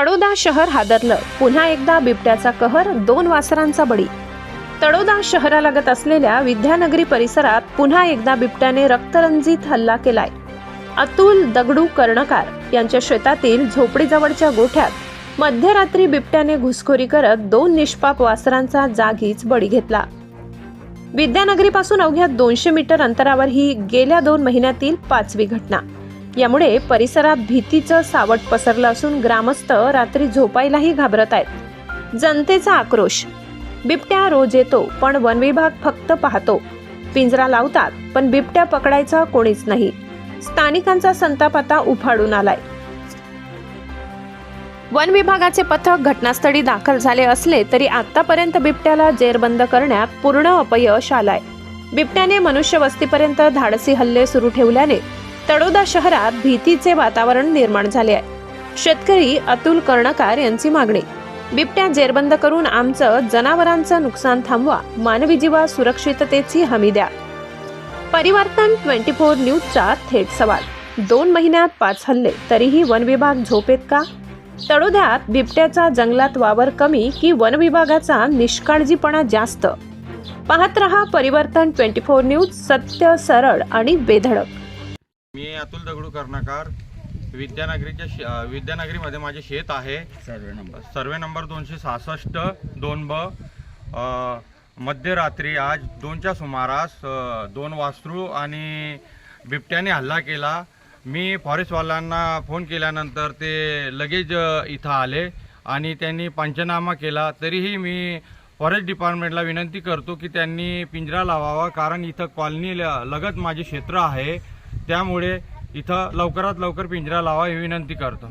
तळोदा शहर हादरलं. पुन्हा एकदा बिबट्याचा कहर दोन वासरांचा बळी. तळोदा शहरालगत असलेल्या विद्यानगरी परिसरात पुन्हा एकदा बिबट्याने रक्तरंजित हल्ला केलाय. अतुल दगडू कर्णकार यांच्या शेतातील झोपडीजवळच्या गोठ्यात मध्यरात्री बिबट्याने घुसखोरी करत दोन निष्पाप वासरांचा जागीच बळी घेतला. विद्यानगरीपासून अवघ्या दोनशे मीटर अंतरावर ही गेल्या दोन महिन्यातील पाचवी घटना. यामुळे परिसरात भीतीचं सावट पसरलं असून ग्रामस्थ रात्री झोपायलाही घाबरत आहेत. जनतेचा आक्रोश. बिबट्या रोज येतो पण वनविभाग फक्त पाहतो. पिंजरा लावतात पण बिबट्या पकडायचा कोणीच नाही. स्थानिकांचा संताप आता उफाडून आलाय. वन विभागाचे पथक घटनास्थळी दाखल झाले असले तरी आतापर्यंत बिबट्याला जेरबंद करण्यात पूर्ण अपयश आलाय. बिबट्याने मनुष्य वस्तीपर्यंत धाडसी हल्ले सुरू ठेवल्याने तडोदा शहरात भीतीचे वातावरण निर्माण झाले आहे. शेतकरी अतुल कर्णकार यांची मागणी बिबट्या जेरबंद करून आमचं जनावरांचं नुकसान थांबवा मानवी जीवा सुरक्षिततेची हमी द्या. परिवर्तन ट्वेंटी फोर न्यूजचा थेट सवाल. दोन महिन्यात पाच हल्ले तरीही वन विभाग झोपेत का? तळोद्यात बिबट्याचा जंगलात वावर कमी की वन विभागाचा निष्काळजीपणा जास्त? पाहत रहा परिवर्तन ट्वेंटी फोर न्यूज सत्य सरळ आणि बेधडक. मी अतुल दगडू कर्णकार विद्यानगरीच्या शे विद्यानगरीमध्ये माझे शेत आहे. Survey number. सर्वे नंबर दोनशे सहासष्ट दोन ब मध्यरात्री आज दोनच्या सुमारास अ, दोन वासरू आणि बिबट्याने हल्ला केला. मी फॉरेस्टवाल्यांना फोन केल्यानंतर ते लगेच अ, इथं आले आणि त्यांनी पंचनामा केला. तरीही मी फॉरेस्ट डिपार्टमेंटला विनंती करतो की त्यांनी पिंजरा लावावा कारण इथं कॉलनी ल- लगत माझे क्षेत्र आहे. त्यामुळे इथं लवकरात लवकर पिंजरा लावा ही विनंती करतो.